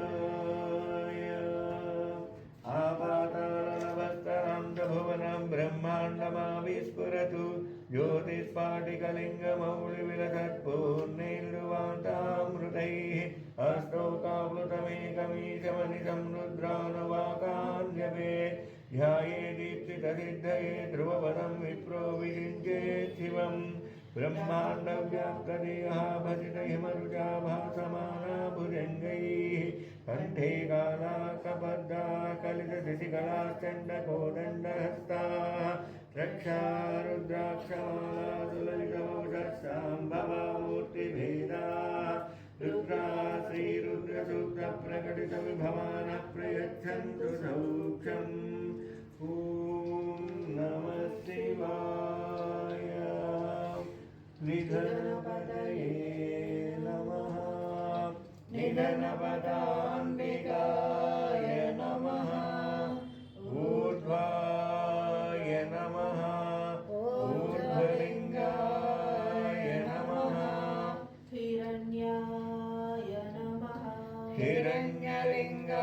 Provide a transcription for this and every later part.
शिवाय आपातालवस्तरान्तभुवनं ब्रह्माण्डमाविस्फुरतु ज्योतिस्फाटिकलिङ्गमौलिविलसत्पूर्णैर्वान्तामृतैः अस्तोकावृतमेकमीशमनिशं रुद्रानुवाकान्यवे ध्याये दीप्तितसिद्धये ध्रुवपदं विप्रो विषिञ्चेत् शिवम् ब्रह्माण्डव्याप्तदेहा भजितहिमरुजा भासमाना भुजङ्गैः कण्ठे कालाकबद्धा कलितदिशिकलाश्चण्डकोदण्डहस्ताः रक्षा रुद्राक्षमालादुललितमौषस्साम्भवामूर्तिभेदा रुद्रा श्रीरुद्रसूक्तप्रकटितविभवानः प्रयच्छन्तु सौक्षम् ॐ नमः शिवाय निधनपदये नमः निधनपदाम्बिकाय തിരഞ്ഞറിങ്ങാ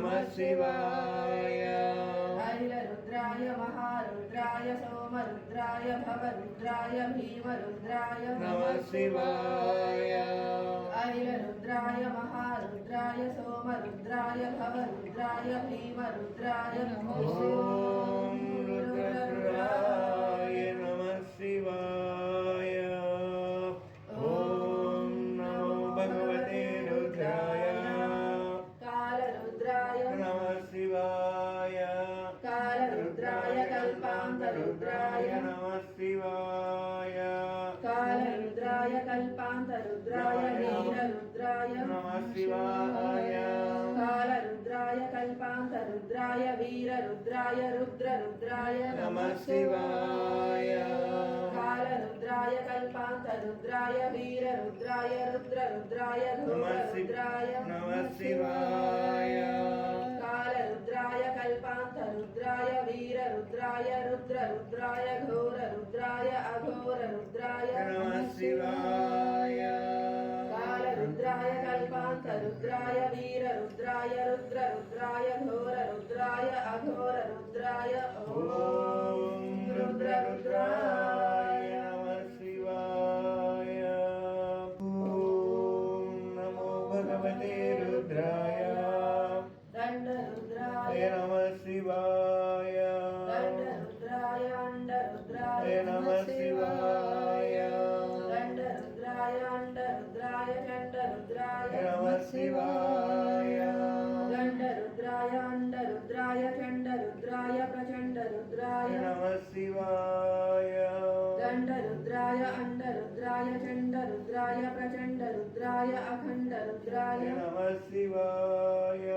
नमः शिवाय ऐलरुद्राय महारुद्राय सोमरुद्राय भवरुद्राय भीमरुद्राय नमः शिवाय ऐलरुद्राय महारुद्राय सोमरुद्राय भवरुद्राय भीमरुद्राय नमो कालरुद्राय कल्पान्तरुद्राय वीररुद्राय रुद्ररुद्राय नमः शिवाय कालरुद्राय कल्पान्तरुद्राय वीररुद्राय रुद्ररुद्राय नमः शिव घोररुद्राय नमः शिवाय कालरुद्राय कल्पान्तरुद्राय वीररुद्राय रुद्ररुद्राय घोररुद्राय अघोररुद्राय नमः शिवाय कालरुद्राय कल्पान्तरुद्राय वीररुद्राय रुद्ररुद्राय घोररुद्राय अघोररुद्राय ॐ ॐ रुद्ररुद्राय नमः शिवाय ॐ नमो भगवते रुद्राय दण्डरुद्राय नमः शिवाय दण्डरुद्राय अण्डरुद्राय नमः शिवाय दण्डरुद्राय अण्डरुद्राय चण्डरुद्राय नमः शिवाय రుద్రాయ. నమ శివాయ దండ రుద్రాయ అండ రుద్రాయ చండ రుద్రాయ ప్రచండ రుద్రాయ అఖండ రుద్రాయ నమ శివాయ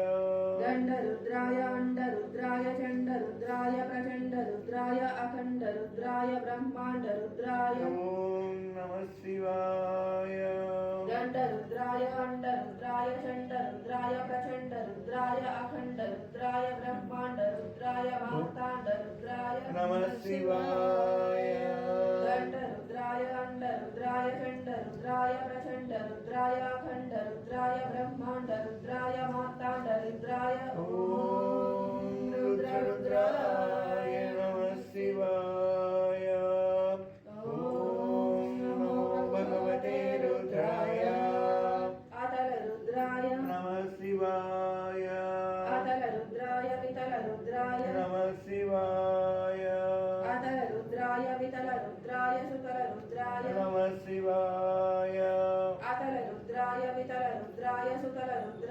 దండ రుద్రాయ అండ రుద్రాయ చండ రుద్రాయ ప్రచండ రుద్రాయ అఖండ రుద్రాయ బ్రహ్మాండ రుద్రాయ ఓం నమ శివాయ नमः शिवाय दंड रुद्राय अंड रुद्राय खंड रुद्राय प्रचंड रुद्राय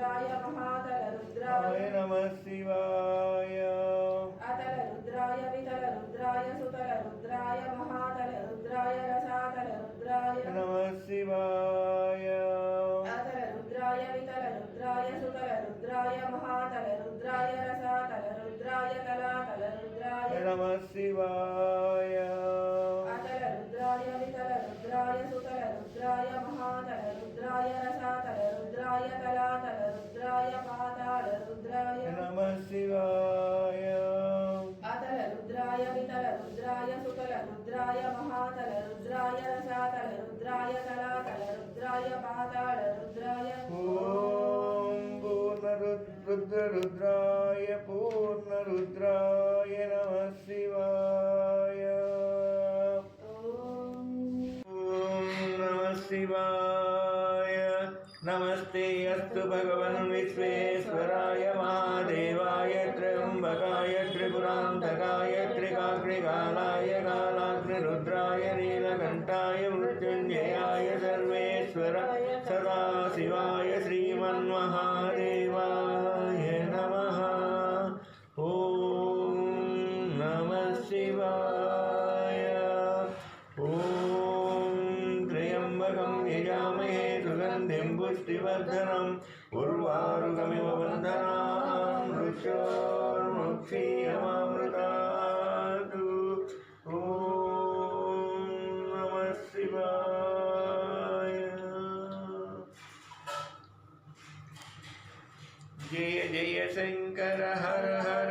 शिवाय नमः रुद्राय तलातल रुद्राय पाताल रुद्राय ॐ पूर्णरुद्राय नमः शिवाय। ॐ नमः शिवाय। नमस्ते अस्तु भगवन् विश्वेश्वराय, महादेवाय, त्र्यम्बकाय, त्रिपुरान्तकाय, त्रिकाग्रिकालाय Tivardhanam Urvarugamiva Vandhanam Rishor Mukhi Amamratadu Om Namah Shivaya Jaya Jaya Sankara Har Har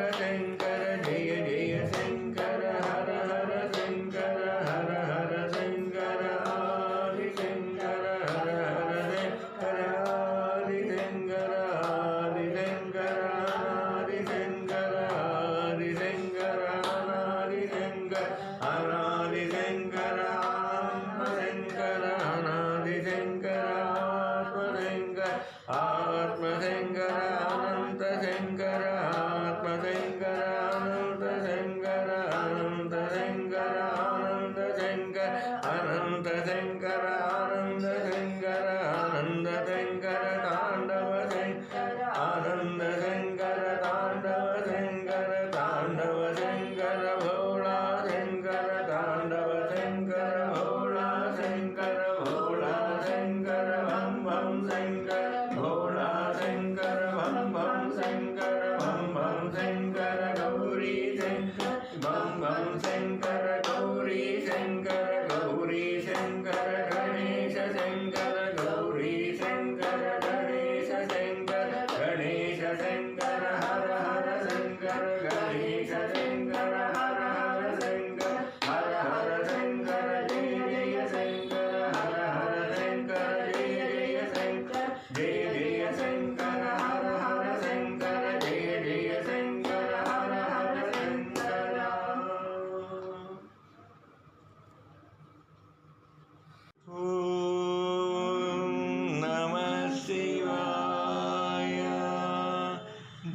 आत्महंगना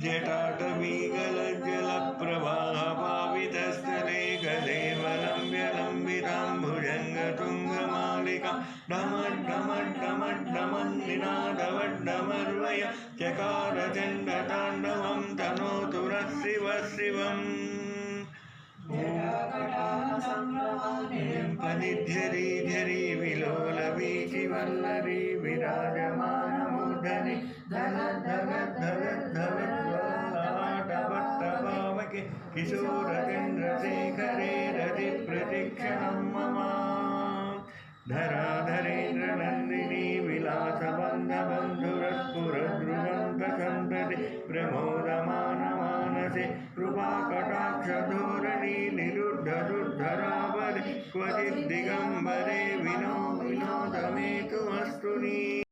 जटाटवीगलज्जलप्रवाहपावितस्थले गलेवलम्ब्यलम्बिताम्बुजङ्गतुङ्गमालिका डमड्डमड्डमड्डमन्निनादवड्डमर्वय चकारचण्डताण्डवं तनोतु नः शिवः शिवम् पनिध्यरी झरी विलोलवीचिवल्लरी विराजमान ధని ధన ధన ధన ధన టవట్టవామకి కిశోరచంద్రశేఖరే రతి ప్రతిక్షణం మమ ధరాధరేంద్ర నందిని విలాస బంధ బంధురస్ఫురద్రువంత సంతతి ప్రమోదమాన మానసే కృపాకటాక్షధోరణి నిరుద్ధరుద్ధరావరి క్వచిద్దిగంబరే వినో వినోదమేతుమస్తుని